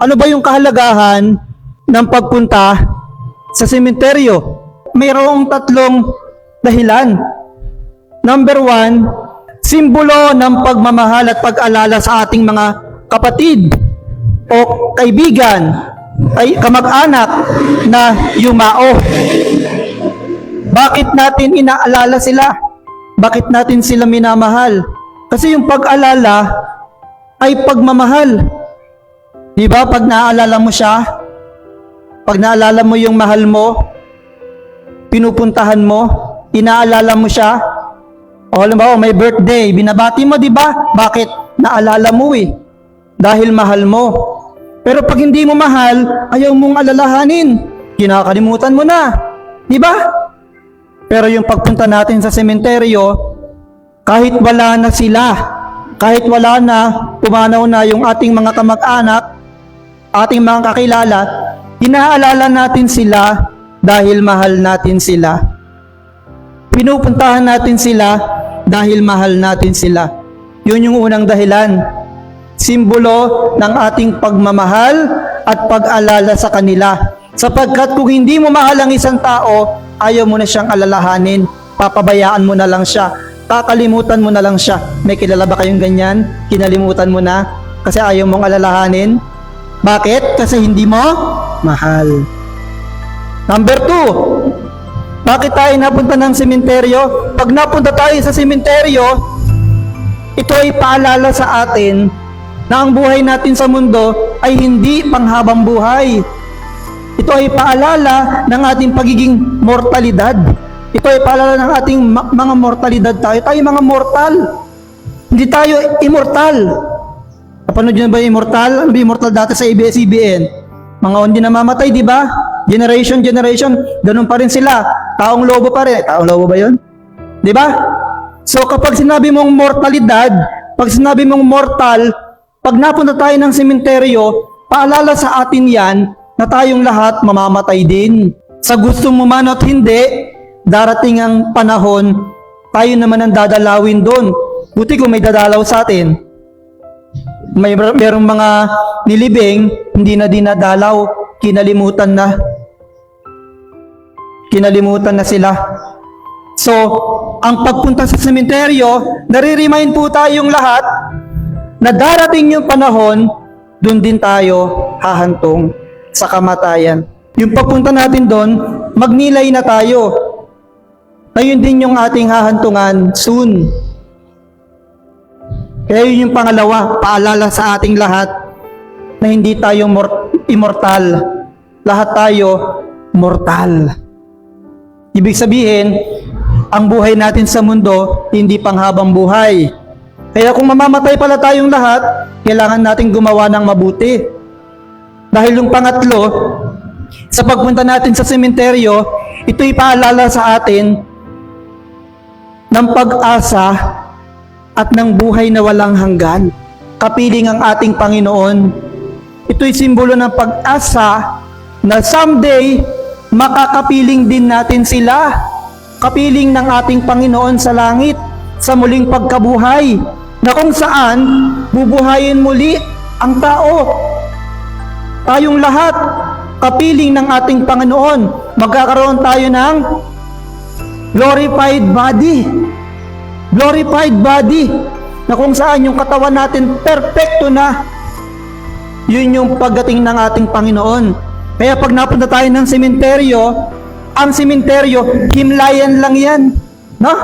Ano ba yung kahalagahan ng pagpunta sa sementeryo? Mayroong tatlong dahilan. Number one, simbolo ng pagmamahal at pag-alala sa ating mga kapatid o kaibigan, ay kamag-anak na yumao. Bakit natin inaalala sila? Bakit natin sila minamahal? Kasi yung pag-alala ay pagmamahal. Di ba? Pag naaalala mo siya, pag naalala mo yung mahal mo, pinupuntahan mo, inaalala mo siya, o halimbawa may birthday, binabati mo, di ba? Bakit? Naalala mo eh. Dahil mahal mo. Pero pag hindi mo mahal, ayaw mong alalahanin. Kinakalimutan mo na. Di ba? Pero yung pagpunta natin sa sementeryo, kahit wala na sila, kahit wala na, pumanaw na yung ating mga kamag-anak, ating mga kakilala, inaalala natin sila dahil mahal natin sila. Pinupuntahan natin sila dahil mahal natin sila. Yun yung unang dahilan. Simbolo ng ating pagmamahal at pag-alala sa kanila. Sapagkat kung hindi mo mahal ang isang tao, ayaw mo na siyang alalahanin. Papabayaan mo na lang siya. Kakalimutan mo na lang siya. May kilala ba kayong ganyan? Kinalimutan mo na kasi ayaw mong alalahanin? Bakit? Kasi hindi mo mahal. Number two, bakit tayo napunta ng sementeryo? Pag napunta tayo sa sementeryo, ito ay paalala sa atin na ang buhay natin sa mundo ay hindi panghabang buhay. Ito ay paalala ng ating pagiging mortalidad. Ito ay paalala ng ating mga mortalidad tayo. Tayo mga mortal. Hindi tayo immortal. Napanood nyo ba yung immortal? Ano ba immortal dati sa ABS-CBN? Mga hindi namamatay, di ba? Generation, generation, ganun pa rin sila. Taong lobo pa rin. Taong lobo ba yun? Di ba? So kapag sinabi mong mortalidad, pag sinabi mong mortal, pag napunta tayo ng sementeryo, paalala sa atin yan na tayong lahat mamamatay din. Sa gusto mo man at hindi, darating ang panahon, tayo naman ang dadalawin doon. Buti kung may dadalaw sa atin. May merong mga nilibing, hindi na dinadalaw, kinalimutan na. Kinalimutan na sila. So, ang pagpunta sa sementeryo, nare-remind po tayong lahat na darating yung panahon, doon din tayo hahantong sa kamatayan. Yung pagpunta natin doon, magnilay na tayo. Ayun din yung ating hahantungan soon. Kaya yun yung pangalawa, paalala sa ating lahat na hindi tayo mor- immortal. Lahat tayo mortal. Ibig sabihin, ang buhay natin sa mundo, hindi panghabang buhay. Kaya kung mamamatay pala tayong lahat, kailangan natin gumawa ng mabuti. Dahil yung pangatlo, sa pagpunta natin sa sementeryo, ito'y paalala sa atin ng pag-asa at ng buhay na walang hanggan. Kapiling ang ating Panginoon. Ito'y simbolo ng pag-asa na someday makakapiling din natin sila. Kapiling ng ating Panginoon sa langit sa muling pagkabuhay na kung saan bubuhayin muli ang tao. Tayong lahat, kapiling ng ating Panginoon, magkakaroon tayo ng glorified body. Glorified body na kung saan yung katawan natin perfecto na. Yun yung pagdating ng ating Panginoon. Kaya pag napunta tayo ng sementeryo, ang sementeryo, himlayan lang yan. No?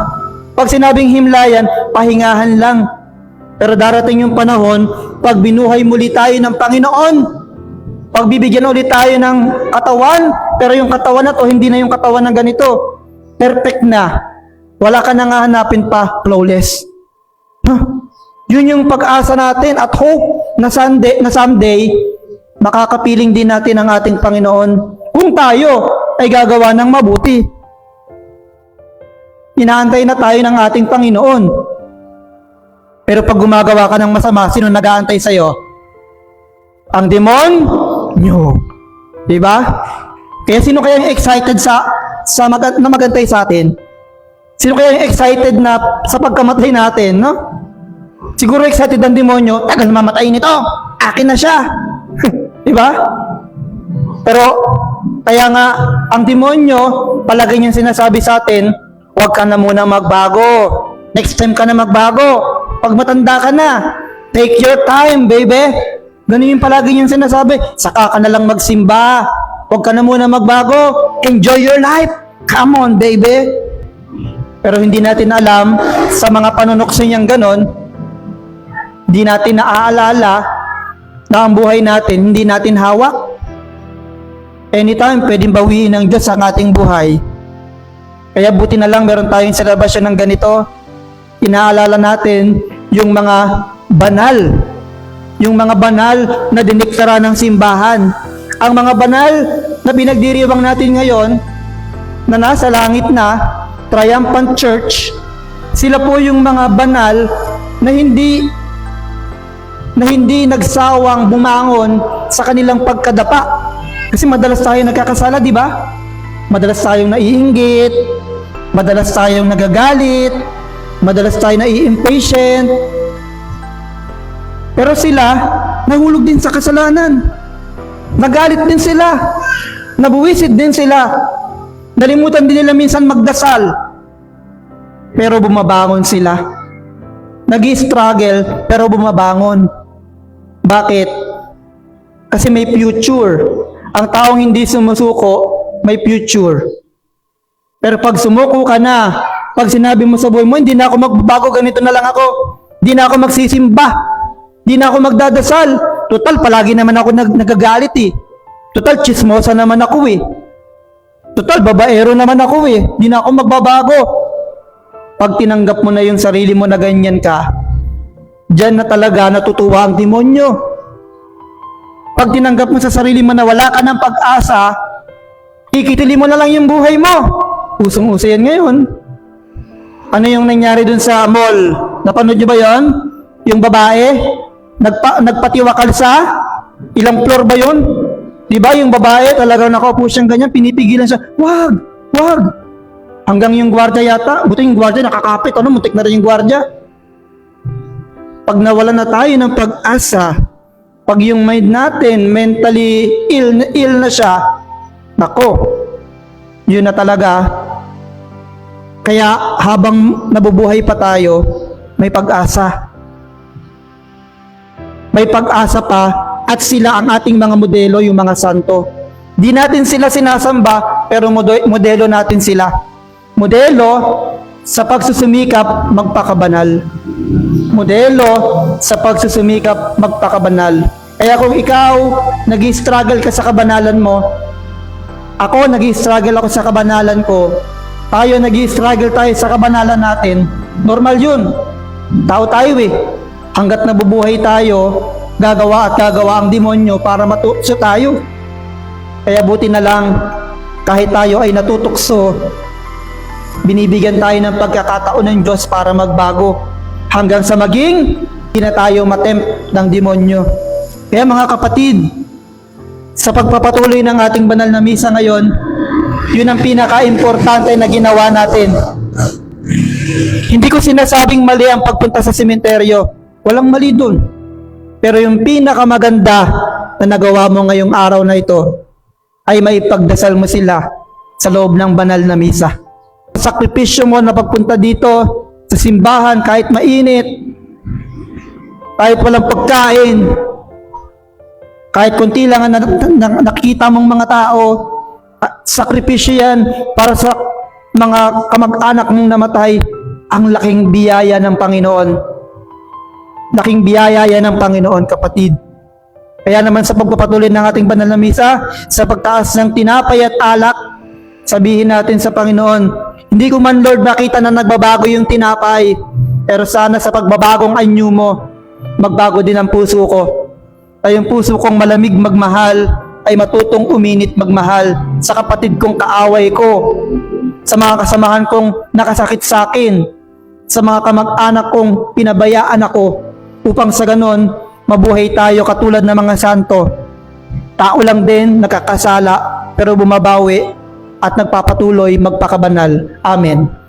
Pag sinabing himlayan, pahingahan lang. Pero darating yung panahon, pag binuhay muli tayo ng Panginoon, pag bibigyan ulit tayo ng katawan, pero yung katawan na to, hindi na yung katawan ng ganito. Perfect na. Wala ka nang hahanapin pa, flawless. Huh? Yun yung pag-asa natin at hope na someday, na someday makakapiling din natin ang ating Panginoon kung tayo ay gagawa ng mabuti. Inaantay na tayo ng ating Panginoon. Pero pag gumagawa ka ng masama, sino nag-aantay sa'yo? Ang demon? Nyo. Diba? Kaya sino kaya yung excited sa, sa mag- na magantay sa atin? Sino kaya yung excited na sa pagkamatay natin, no? Siguro excited ang demonyo, tagal mamatay nito. Akin na siya. Di ba? Pero, kaya nga, ang demonyo, palagi niyang sinasabi sa atin, huwag ka na muna magbago. Next time ka na magbago. Pag matanda ka na, take your time, baby. Ganun yung palagi niyang sinasabi. Saka ka na lang magsimba. Huwag ka na muna magbago. Enjoy your life. Come on, baby. Pero hindi natin alam, sa mga panunokso niyang ganon, hindi natin naaalala na ang buhay natin, hindi natin hawak. Anytime, pwedeng bawiin ng Diyos ang ating buhay. Kaya buti na lang meron tayong celebration ng ganito. Inaalala natin yung mga banal. Yung mga banal na diniklara ng simbahan. Ang mga banal na pinagdiriwang natin ngayon na nasa langit na, triumphant church, sila po yung mga banal na hindi na hindi nagsawang bumangon sa kanilang pagkadapa. Kasi madalas tayo nagkakasala, di ba? Madalas tayong naiinggit, madalas tayong nagagalit, madalas tayong nai-impatient. Pero sila, nahulog din sa kasalanan. Nagalit din sila. Nabuwisid din sila. Nalimutan din nila minsan magdasal. Pero bumabangon sila. Nag-struggle pero bumabangon. Bakit? Kasi may future. Ang taong hindi sumusuko, may future. Pero pag sumuko ka na, pag sinabi mo sa buhay mo, hindi na ako magbabago, ganito na lang ako. Hindi na ako magsisimba. Hindi na ako magdadasal. Total, palagi naman ako nag nagagalit eh. Total, chismosa naman ako eh. Total, babaero naman ako eh. Hindi na ako magbabago. Pag tinanggap mo na yung sarili mo na ganyan ka, Diyan na talaga natutuwa ang demonyo. Pag tinanggap mo sa sarili mo na wala ka ng pag-asa, ikitili mo na lang yung buhay mo. Usong-uso yan ngayon. Ano yung nangyari dun sa mall? Napanood nyo ba yon? Yung babae? Nagpa, nagpatiwakal sa? Ilang floor ba yon? Di ba yung babae talagang nakaupo siyang ganyan, pinipigilan siya, wag, wag. Hanggang yung gwardiya yata, buti yung gwardiya nakakapit, ano, muntik na rin yung gwardiya pag nawala na tayo ng pag-asa, pag yung mind natin mentally ill, ill na siya, nako, yun na talaga. Kaya habang nabubuhay pa tayo, may pag-asa. May pag-asa pa at sila ang ating mga modelo, yung mga santo. Di natin sila sinasamba, pero mode- modelo natin sila. Modelo sa pagsusumikap magpakabanal modelo sa pagsusumikap magpakabanal. Kaya kung ikaw nag-struggle ka sa kabanalan mo, ako nag-struggle ako sa kabanalan ko, tayo nag-struggle tayo sa kabanalan natin, normal yun. Tao tayo eh. Hanggat nabubuhay tayo, gagawa at gagawa ang demonyo para matukso tayo. Kaya buti na lang, kahit tayo ay natutukso, binibigyan tayo ng pagkakataon ng Diyos para magbago hanggang sa maging hindi tayo matempt ng demonyo. Kaya mga kapatid, sa pagpapatuloy ng ating banal na misa ngayon, yun ang pinaka-importante na ginawa natin. Hindi ko sinasabing mali ang pagpunta sa sementeryo. Walang mali dun. Pero yung pinakamaganda na nagawa mo ngayong araw na ito ay maipagdasal mo sila sa loob ng banal na misa. Sakripisyo mo na pagpunta dito sa simbahan kahit mainit, kahit walang pagkain, kahit konti lang ang na, na, nakikita mong mga tao, ah, sakripisyo yan para sa mga kamag-anak mong namatay, ang laking biyaya ng Panginoon. Laking biyaya yan ng Panginoon, kapatid. Kaya naman sa pagpapatuloy ng ating banal na misa, sa pagtaas ng tinapay at alak, sabihin natin sa Panginoon, hindi ko man Lord makita na nagbabago yung tinapay, pero sana sa pagbabagong anyo mo, magbago din ang puso ko. Ay yung puso kong malamig magmahal, ay matutong uminit magmahal sa kapatid kong kaaway ko, sa mga kasamahan kong nakasakit sa akin, sa mga kamag-anak kong pinabayaan ako, upang sa ganon, mabuhay tayo katulad ng mga santo. Tao lang din, nakakasala, pero bumabawi at nagpapatuloy magpakabanal. Amen.